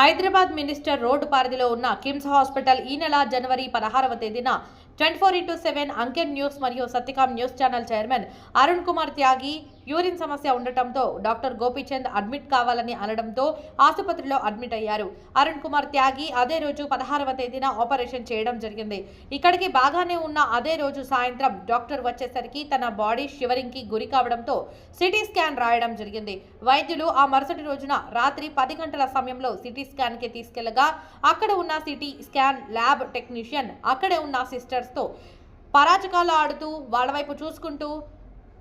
Hyderabad minister road పరిధిలో ఉన్న KIMS hospital ఈ నెల జనవరి పదహారవ తేదీన ట్వంటీ ఫోర్ ఇంటూ సెవెన్ అంకెన్ న్యూస్ మరియు Satyakam news channel chairman Arun Kumar Tyagi urine సమస్య ఉండటంతో డాక్టర్ గోపీచంద్ అడ్మిట్ కావాలని అనడంతో ఆసుపత్రిలో అడ్మిట్ అయ్యారు. అరుణ్ కుమార్ త్యాగి అదే రోజు పదహారవ తేదీన ఆపరేషన్ చేయడం జరిగింది. ఇక్కడికి బాగానే ఉన్న అదే రోజు సాయంత్రం డాక్టర్ వచ్చేసరికి తన బాడీ షివరింగ్కి గురి కావడంతో సిటీ స్కాన్ రాయడం జరిగింది. వైద్యులు ఆ మరుసటి రోజున రాత్రి పది గంటల సమయంలో సిటీ స్కాన్కి తీసుకెళ్ళగా అక్కడ ఉన్న సిటీ స్కాన్ ల్యాబ్ టెక్నీషియన్ అక్కడే ఉన్న సిస్టర్స్ తో పరాచకాలు ఆడుతూ వాళ్ళ వైపు చూసుకుంటూ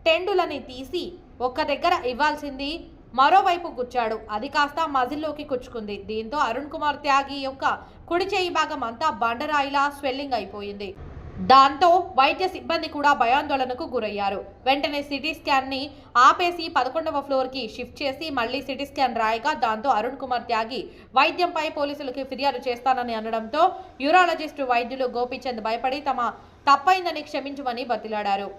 టెండులని తీసి ఒక్క దగ్గర ఇవ్వాల్సింది మరోవైపు గుచ్చాడు. అది కాస్త మజిల్లోకి కుచ్చుకుంది. దీంతో అరుణ్ కుమార్ త్యాగి యొక్క కుడి చేయి భాగం అంతా బండరాయిలా స్వెల్లింగ్ అయిపోయింది. దాంతో వైద్య సిబ్బంది కూడా భయాందోళనకు గురయ్యారు. వెంటనే సిటీ స్కాన్ని ఆపేసి పదకొండవ ఫ్లోర్కి షిఫ్ట్ చేసి మళ్ళీ సిటీ స్కాన్ రాయగా దాంతో అరుణ్ కుమార్ త్యాగి వైద్యంపై పోలీసులకు ఫిర్యాదు చేస్తానని అనడంతో యూరాలజిస్టు వైద్యులు గోపీచంద్ భయపడి తమ తప్పైందని క్షమించమని బతిలాడారు.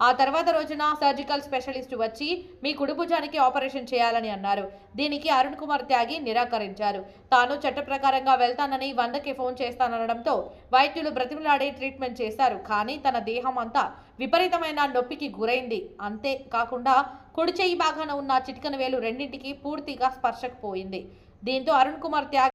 ఆ తర్వాత రోజున సర్జికల్ స్పెషలిస్ట్ వచ్చి మీ కుడుభుజానికి ఆపరేషన్ చేయాలని అన్నారు. దీనికి అరుణ్ కుమార్ త్యాగి నిరాకరించారు. తాను చట్టప్రకారంగా వెళ్తానని వందకి ఫోన్ చేస్తానడంతో వైద్యులు బ్రతిమలాడి ట్రీట్మెంట్ చేశారు. కానీ తన దేహం అంతా విపరీతమైన నొప్పికి గురైంది. అంతే కాకుండా కుడి చేయి భాగాన ఉన్న చిటికన వేలు రెండింటికి పూర్తిగా స్పర్శకు పోయింది దీంతో అరుణ్ కుమార్ త్యాగి